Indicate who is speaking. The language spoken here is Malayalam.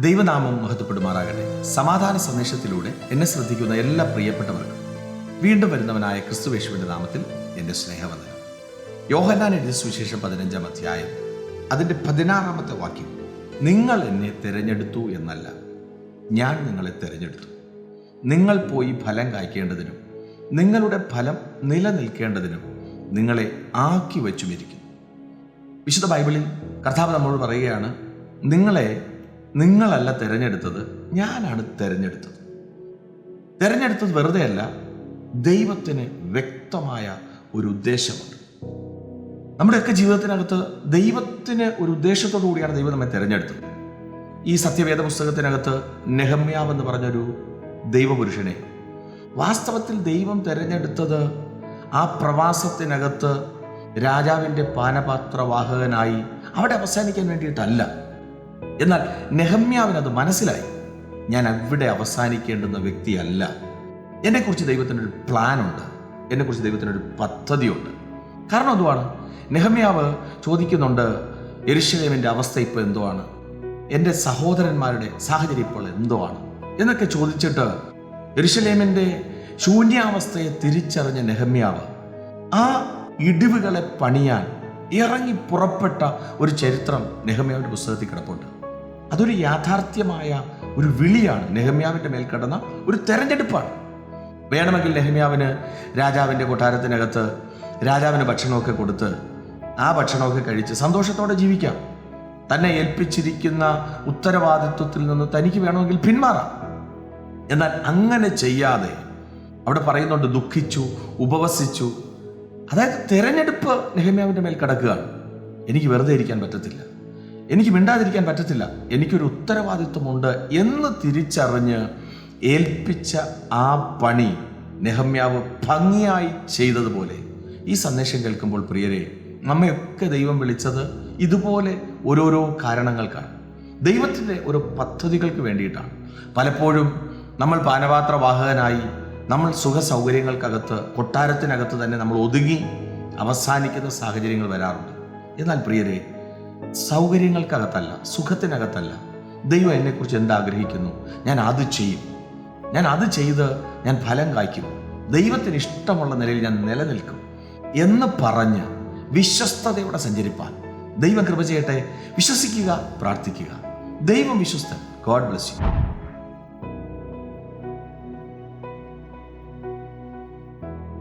Speaker 1: ദൈവനാമം മഹത്വപ്പെടുമാറാകട്ടെ. സമാധാന സന്ദേശത്തിലൂടെ എന്നെ ശ്രദ്ധിക്കുന്ന എല്ലാ പ്രിയപ്പെട്ടവർക്കും വീണ്ടും വരുന്നവനായ ക്രിസ്തുവേശുവിന്റെ നാമത്തിൽ എന്റെ സ്നേഹവന്ദനം. യോഹന്നാൻ എഴുതിയ സുവിശേഷം പതിനഞ്ചാം അധ്യായം അതിന്റെ പതിനാറാമത്തെ വാക്യം നിങ്ങൾ എന്നെ തിരഞ്ഞെടുത്തു എന്നല്ല ഞാൻ നിങ്ങളെ തിരഞ്ഞെടുത്തു. നിങ്ങൾ പോയി ഫലം കായ്ക്കേണ്ടതിനും നിങ്ങളുടെ ഫലം നിലനിൽക്കേണ്ടതിനും നിങ്ങളെ ആക്കി വച്ചുമിരിക്കുന്നു. വിശുദ്ധ ബൈബിളിൽ കർത്താവ് നമ്മോട് പറയുകയാണ് നിങ്ങളെ നിങ്ങളല്ല തിരഞ്ഞെടുത്തത് ഞാനാണ് തിരഞ്ഞെടുത്തത്. തിരഞ്ഞെടുത്തത് വെറുതെയല്ല ദൈവത്തിന് വ്യക്തമായ ഒരു ഉദ്ദേശമുണ്ട്. നമ്മുടെയൊക്കെ ജീവിതത്തിനകത്ത് ദൈവത്തിന് ഒരു ഉദ്ദേശത്തോടു കൂടിയാണ് ദൈവം നമ്മെ തിരഞ്ഞെടുത്തത്. ഈ സത്യവേദ പുസ്തകത്തിനകത്ത് നെഹമ്യാവ് എന്ന് പറഞ്ഞൊരു ദൈവപുരുഷനെ വാസ്തവത്തിൽ ദൈവം തിരഞ്ഞെടുത്തത് ആ പ്രവാസത്തിനകത്ത് രാജാവിന്റെ പാനപാത്രവാഹകനായി അവിടെ അവസാനിക്കാൻ വേണ്ടിയിട്ടല്ല. എന്നാൽ നെഹമ്യാവിന് അത് മനസ്സിലായി. ഞാൻ അവിടെ അവസാനിക്കേണ്ടുന്ന വ്യക്തിയല്ല. എന്നെക്കുറിച്ച് ദൈവത്തിനൊരു പ്ലാനുണ്ട്. എന്നെക്കുറിച്ച് ദൈവത്തിനൊരു പദ്ധതിയുണ്ട്. കാരണം എന്തുവാണ്? നെഹമ്യാവ് ചോദിക്കുന്നുണ്ട് എരിശലേമിന്റെ അവസ്ഥ ഇപ്പോൾ എന്തോ ആണ് എന്റെ സഹോദരന്മാരുടെ സാഹചര്യം ഇപ്പോൾ എന്തോ ആണ് എന്നൊക്കെ ചോദിച്ചിട്ട് എരിശലേമിന്റെ ശൂന്യാവസ്ഥയെ തിരിച്ചറിഞ്ഞ നെഹമ്യാവ് ആ ഇടിവുകളെ പണിയാൻ ഇറങ്ങി പുറപ്പെട്ട ഒരു ചരിത്രം നെഹമ്യാവിന്റെ പുസ്തകത്തിൽ കിടപ്പുണ്ട്. അതൊരു യാഥാർത്ഥ്യമായ ഒരു വിളിയാണ്. നെഹമ്യാവിന്റെ മേൽ കടന്ന ഒരു തെരഞ്ഞെടുപ്പാണ്. വേണമെങ്കിൽ നെഹമ്യാവിന് രാജാവിന്റെ കൊട്ടാരത്തിനകത്ത് രാജാവിന് ഭക്ഷണമൊക്കെ കൊടുത്ത് ആ ഭക്ഷണമൊക്കെ കഴിച്ച് സന്തോഷത്തോടെ ജീവിക്കാം. തന്നെ ഏൽപ്പിച്ചിരിക്കുന്ന ഉത്തരവാദിത്വത്തിൽ നിന്ന് തനിക്ക് വേണമെങ്കിൽ പിന്മാറാം. എന്നാൽ അങ്ങനെ ചെയ്യാതെ അവിടെ പറയുന്നുണ്ട് ദുഃഖിച്ചു ഉപവസിച്ചു. അതായത് തെരഞ്ഞെടുപ്പ് നെഹമ്യാവിന്റെ മേൽ കിടക്കുകയാണ്. എനിക്ക് വെറുതെ ഇരിക്കാൻ പറ്റത്തില്ല. എനിക്ക് മിണ്ടാതിരിക്കാൻ പറ്റത്തില്ല. എനിക്കൊരു ഉത്തരവാദിത്വമുണ്ട് എന്ന് തിരിച്ചറിഞ്ഞ് ഏൽപ്പിച്ച ആ പണി നെഹമ്യാവ് ഭംഗിയായി ചെയ്തതുപോലെ. ഈ സന്ദേശം കേൾക്കുമ്പോൾ പ്രിയരെ നമ്മയൊക്കെ ദൈവം വിളിച്ചത് ഇതുപോലെ ഓരോരോ കാരണങ്ങൾക്കാണ്. ദൈവത്തിന്റെ ഒരു പദ്ധതികൾക്ക് വേണ്ടിയിട്ടാണ്. പലപ്പോഴും നമ്മൾ പാനപാത്രവാഹകനായി നമ്മൾ സുഖ സൗകര്യങ്ങൾക്കകത്ത് കൊട്ടാരത്തിനകത്ത് തന്നെ നമ്മൾ ഒതുങ്ങി അവസാനിക്കുന്ന സാഹചര്യങ്ങൾ വരാറുണ്ട്. എന്നാൽ പ്രിയരെ സൗകര്യങ്ങൾക്കകത്തല്ല സുഖത്തിനകത്തല്ല. ദൈവം എന്നെക്കുറിച്ച് എന്താഗ്രഹിക്കുന്നു? ഞാൻ അത് ചെയ്യും. ഞാൻ അത് ചെയ്ത് ഞാൻ ഫലം കായ്ക്കും. ദൈവത്തിന് ഇഷ്ടമുള്ള നിലയിൽ ഞാൻ നിലനിൽക്കും എന്ന് പറഞ്ഞ് വിശ്വസ്തതയോടെ സഞ്ചരിപ്പാൻ. ദൈവം കൃപ ചെയ്യട്ടെ. വിശ്വസിക്കുക പ്രാർത്ഥിക്കുക. ദൈവം വിശ്വസ്തൻ. God bless you.